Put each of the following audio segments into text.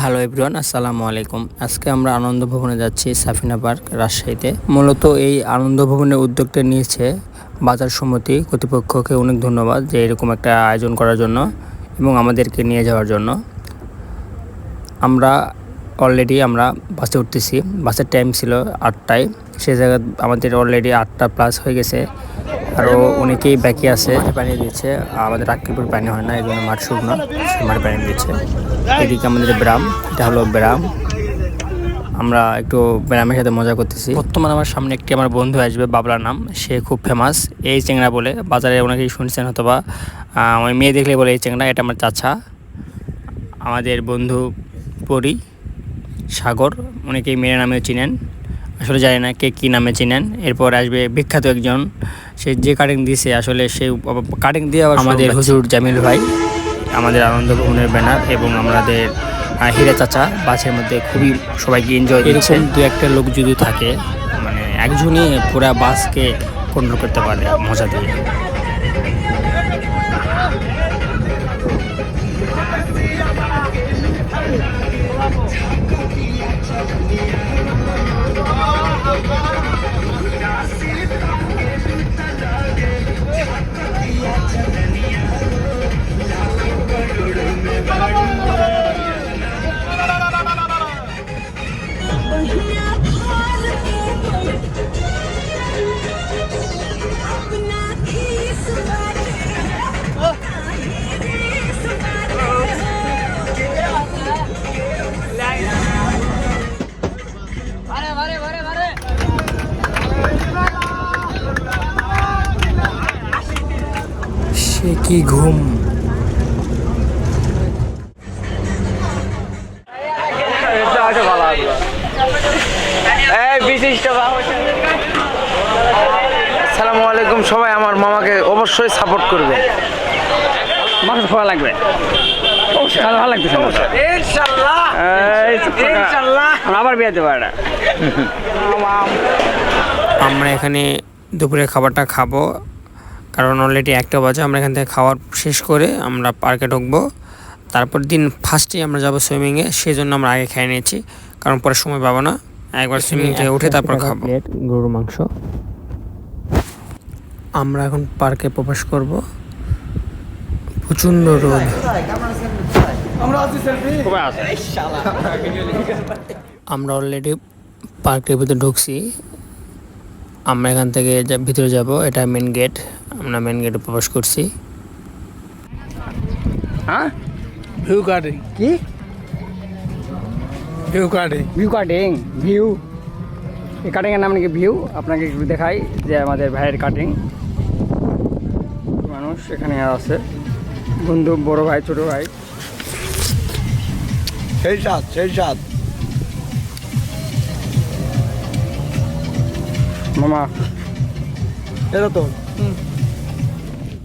Hello everyone আসসালামু আলাইকুম আজকে আমরা আনন্দ ভবনে যাচ্ছি সাফিনা পার্ক রাজশাহীতে। মূলত এই আনন্দ ভবনের উদ্যোগটা নিয়েছে বাজার সমিতি কর্তৃপক্ষকে অনেক ধন্যবাদ যে এরকম একটা আয়োজন করার জন্য এবং আমাদেরকে নিয়ে যাওয়ার জন্য। আমরা অলরেডি আমরা বাসে উঠতেছি। বাসের টাইম ছিল আটটায়। সে জায়গায় আমাদের অলরেডি আটটা প্লাস হয়ে গেছে। আরও অনেকেই বাকি আছে, পানি দিচ্ছে। আমাদের আক্কিপুর পানি হয় না জন্য মাঠ শুকনো মাঠে পানি দিচ্ছে। এদিকে আমাদের ব্রাম, এটা হলো ব্রাম। আমরা একটু ব্রামের সাথে মজা করতেছি। বর্তমানে আমার সামনে একটি আমার বন্ধু আসবে, বাবলার নাম। সে খুব ফেমাস এই চেংড়া বলে। বাজারে অনেকেই শুনছেন অথবা ওই মেয়ে দেখলে বলে, এই চেংড়া এটা আমার চাচা। আমাদের বন্ধু পরি, সাগর, অনেকেই মেয়ের নামেও চিনেন। আসলে জানি না কে কী নামে চিনেন। এরপর আসবে বিখ্যাত একজন। সে যে কাটিং দিছে আসলে সে কাটিং দিয়ে আবার আমাদের হুজুর জামিল ভাই। আমাদের আনন্দ ভবনের ব্যানার এবং আমাদের হীরা চাচা বাসের মধ্যে খুবই সবাইকে এনজয় এরকম দু একটা লোক যদি থাকে মানে একজনই পুরা বাসকে কন্ট্রোল করতে পারে মজা দিয়ে। কি ঘুম? আসসালামু আলাইকুম সবাই আমার মামাকে অবশ্যই সাপোর্ট করবে। মাছ খাওয়া লাগবে? অবশ্যই ভালো আমরা আবার বিয়ে দেবো আমরা এখানে দুপুরে খাবারটা খাব। কারণ অলরেডি একটা বাজে আমরা এখান থেকে খাওয়ার শেষ করে আমরা পার্কে ঢুকবো। তারপর দিন ফার্স্টে আমরা যাব সুইমিংয়ে সেই জন্য আমরা আগে খেয়ে নিয়েছি কারণ পরে সময় পাবো না। একবার সুইমিং থেকে উঠে তারপর খাব। গরুর মাংস। আমরা এখন পার্কে প্রবেশ করব। প্রচণ্ড রোদ। আমরা অলরেডি পার্কের ভিতরে ঢুকছি। আমরা এখান থেকে যা- ভিতরে যাব এটা মেন গেট আমরা মেন গেটে প্রবেশ করছি। হ্যাঁ? ভিউ কাটিং কি? View cutting view cutting view এই কাটিংয়ের নাম নাকি ভিউ আপনাকে একটু দেখাই যে আমাদের ভাইয়ের কাটিং মানুষ এখানে আছে। বন্ধু বড় ভাই ছোট ভাই। সেই সাত সেই সাত। মামা। এটা তো?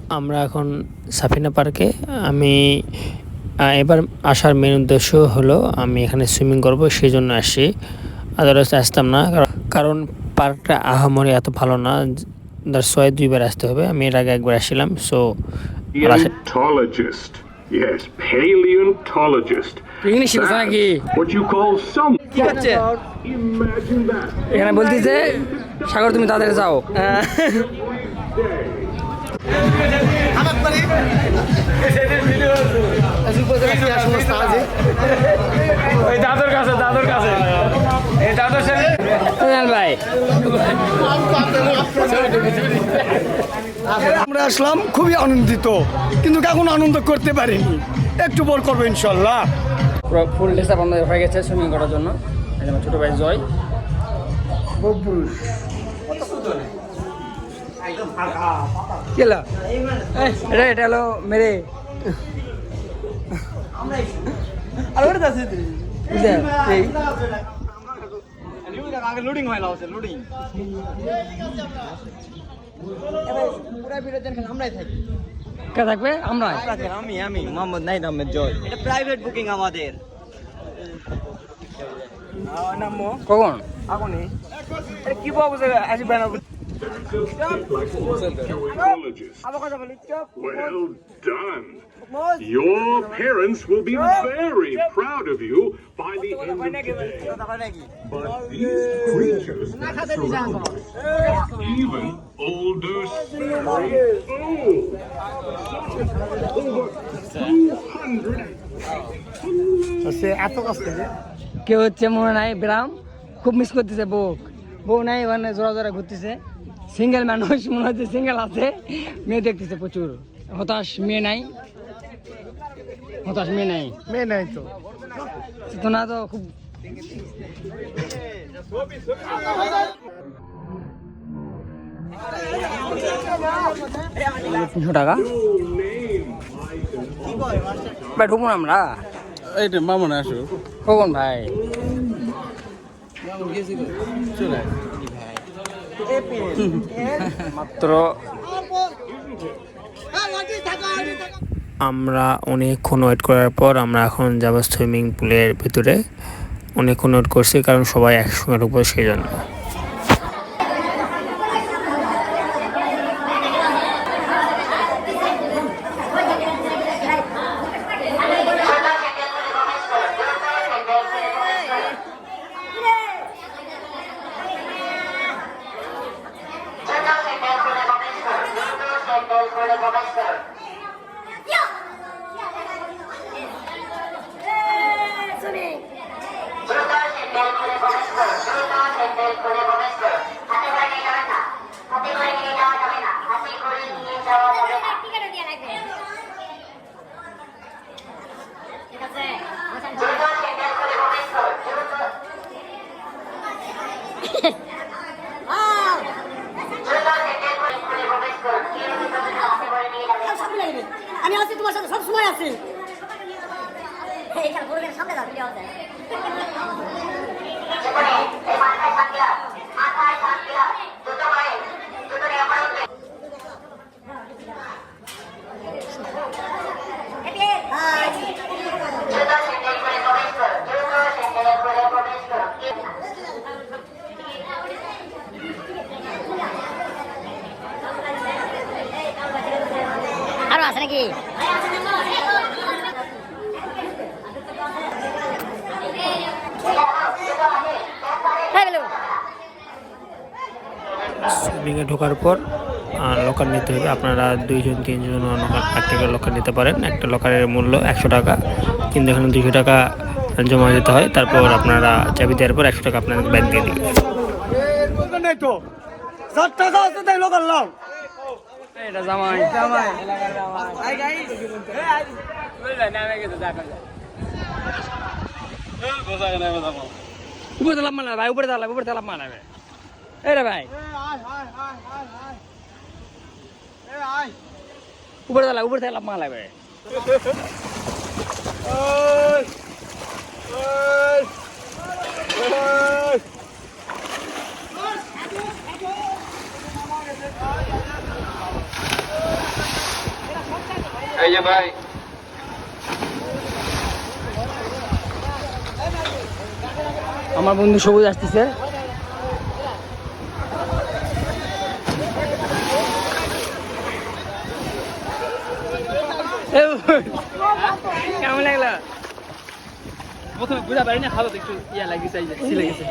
আমরা এখন সাফিনা পার্কে আমি এবার আসার মেন উদ্দেশ্য হলো আমি এখানে সুইমিং করব সেই জন্য আসি আদারওয়াইজ আসতাম না কারণ- কারণ পার্কটা আহামরি এত ভালো না তার ছয় দুইবার আসতে হবে আমি এর আগে একবার আসছিলাম সো. Yes, paleontologist. ইংলিশ শিখছে নাকি What you call some. কি হচ্ছে that. এখানে বলতেছে সাগর তুমি তাদের যাও ওই দাদুর কাছে দাদুর কাছে। এই দাদুর সাথে ভাই। আমরা আসলাম খুবই আনন্দিত কিন্তু এখন আনন্দ করতে পারিনি। একটু পর করব ইনশাল্লাহ। পুরো ফুল ড্রেস আপ আমাদের হয়ে গেছে সুইমিং করার জন্য। আমার ছোটো ভাই জয়। কেলা এটা এটা হলো মেরে। আর ওটা আছে। এই। লোডিং হয় লাউছে লোডিং কে থাকবে? আমরা আমি আমি মোহাম্মদ নাইদ আহমেদ জয়। এটা প্রাইভেট বুকিং আমাদের। নামো কখন? আগুনি। কি বাবু আসবে না Paleontologist. Well done. Your parents will be very proud of you by the end of today. But these creatures that surround us are even older, scary, old. Over 200 কেউ হচ্ছে মনে নাই ব্রাম খুব মিস করতেছে বউ বউ নাই ওখানে জোড়া জোড়া ঘুরতেছে সিঙ্গেল মানুষ মনে হচ্ছে সিঙ্গেল আছে। মেয়ে দেখতেছে প্রচুর। হতাশ মেয়ে নাই। হতাশ মেয়ে নাই। মেয়ে নাই তো। তো না তো খুব তিনশো টাকা? ভাই ঢুকবো না আমরা? এইটা মামনে আসো কখন ভাই। মাত্র আমরা অনেকক্ষণ ওয়েট করার পর আমরা এখন যাব সুইমিং পুলের ভিতরে। অনেকক্ষণ ওয়েট করছি কারণ সবাই একসঙ্গে ঢুকবো সেই জন্য। আমি আছি তোমার সাথে সব সময় আছি। সামনে দাও ভিডিও আছে আরও আছে নাকি হ্যালো সুইমিংয়ে ঢোকার পর লকার নিতে হবে। আপনারা দুইজন তিনজন থেকে লকার নিতে পারেন। একটা লকারের মূল্য একশো টাকা। কিন্তু এখানে দুশো টাকা জমা দিতে হয়। তারপর আপনারা চাবি দেওয়ার পর একশো টাকা আপনাদের ব্যাংক দিয়ে দিবে উপরে মারলাম ভাই উপরে তালাপ উপরে তালাপ মারলাম এই রে ভাই উপরে তালাপ উপরে এই যে ভাই। আমার বন্ধু সবুজ আসতেছে এ বল, কেমন লাগল? প্রথমে বুঝা পারি না ভালো একটু। ইয়া লাগিয়েছে ছিলে গেছে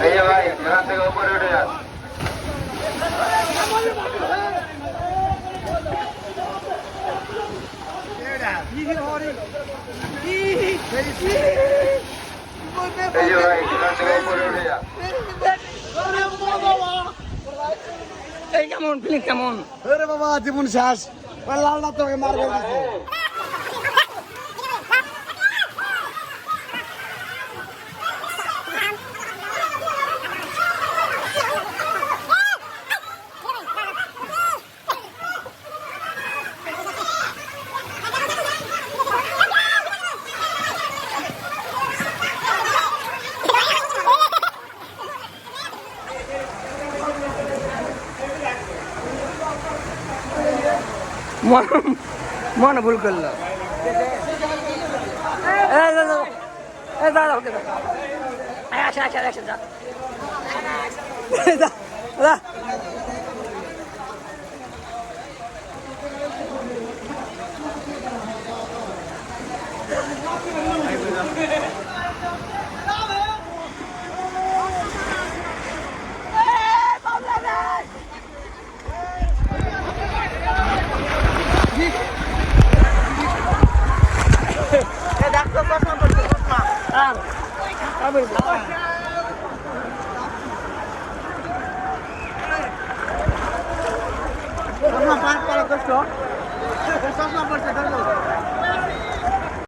এই যে ভাই এখান থেকে উপরে উঠে যান এই যে ভাই এখান থেকে উপরে উঠে যান এই কেমন ফিলিং কেমন? বাবা জীবন শেষ। লাল লালটা তোকে মারবে মন ভুল করল। আচ্ছা, আচ্ছা, আচ্ছা,